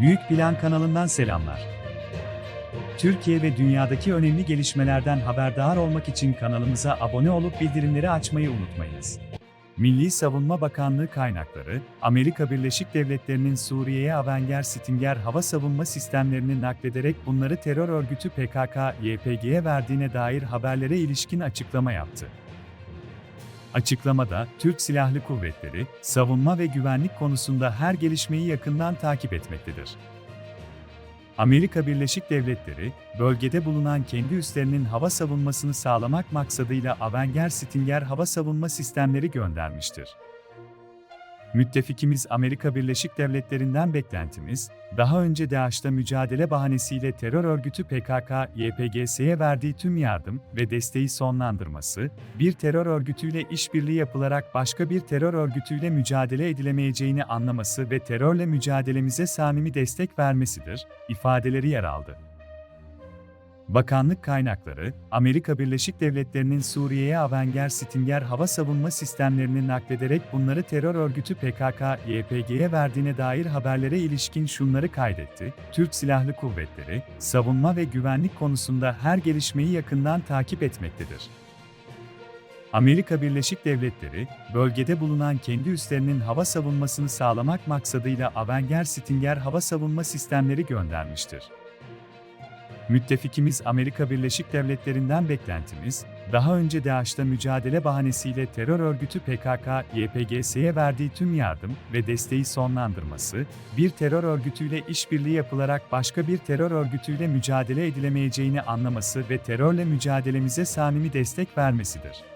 Büyük Plan kanalından selamlar. Türkiye ve dünyadaki önemli gelişmelerden haberdar olmak için kanalımıza abone olup bildirimleri açmayı unutmayınız. Milli Savunma Bakanlığı kaynakları, Amerika Birleşik Devletleri'nin Suriye'ye Avenger Stinger hava savunma sistemlerini naklederek bunları terör örgütü PKK-YPG'ye verdiğine dair haberlere ilişkin açıklama yaptı. Açıklamada, Türk Silahlı Kuvvetleri, savunma ve güvenlik konusunda her gelişmeyi yakından takip etmektedir. Amerika Birleşik Devletleri, bölgede bulunan kendi üslerinin hava savunmasını sağlamak maksadıyla Avenger Stinger hava savunma sistemleri göndermiştir. Müttefikimiz Amerika Birleşik Devletleri'nden beklentimiz, daha önce DAEŞ'ta mücadele bahanesiyle terör örgütü PKK-YPGS'ye verdiği tüm yardım ve desteği sonlandırması, bir terör örgütüyle işbirliği yapılarak başka bir terör örgütüyle mücadele edilemeyeceğini anlaması ve terörle mücadelemize samimi destek vermesidir, ifadeleri yer aldı. Bakanlık kaynakları, Amerika Birleşik Devletleri'nin Suriye'ye Avenger Stinger hava savunma sistemlerini naklederek bunları terör örgütü PKK-YPG'ye verdiğine dair haberlere ilişkin şunları kaydetti. Türk Silahlı Kuvvetleri, savunma ve güvenlik konusunda her gelişmeyi yakından takip etmektedir. Amerika Birleşik Devletleri, bölgede bulunan kendi üslerinin hava savunmasını sağlamak maksadıyla Avenger Stinger hava savunma sistemleri göndermiştir. Müttefikimiz Amerika Birleşik Devletleri'nden beklentimiz, daha önce DAEŞ'ta mücadele bahanesiyle terör örgütü PKK-YPGS'ye verdiği tüm yardım ve desteği sonlandırması, bir terör örgütüyle işbirliği yapılarak başka bir terör örgütüyle mücadele edilemeyeceğini anlaması ve terörle mücadelemize samimi destek vermesidir.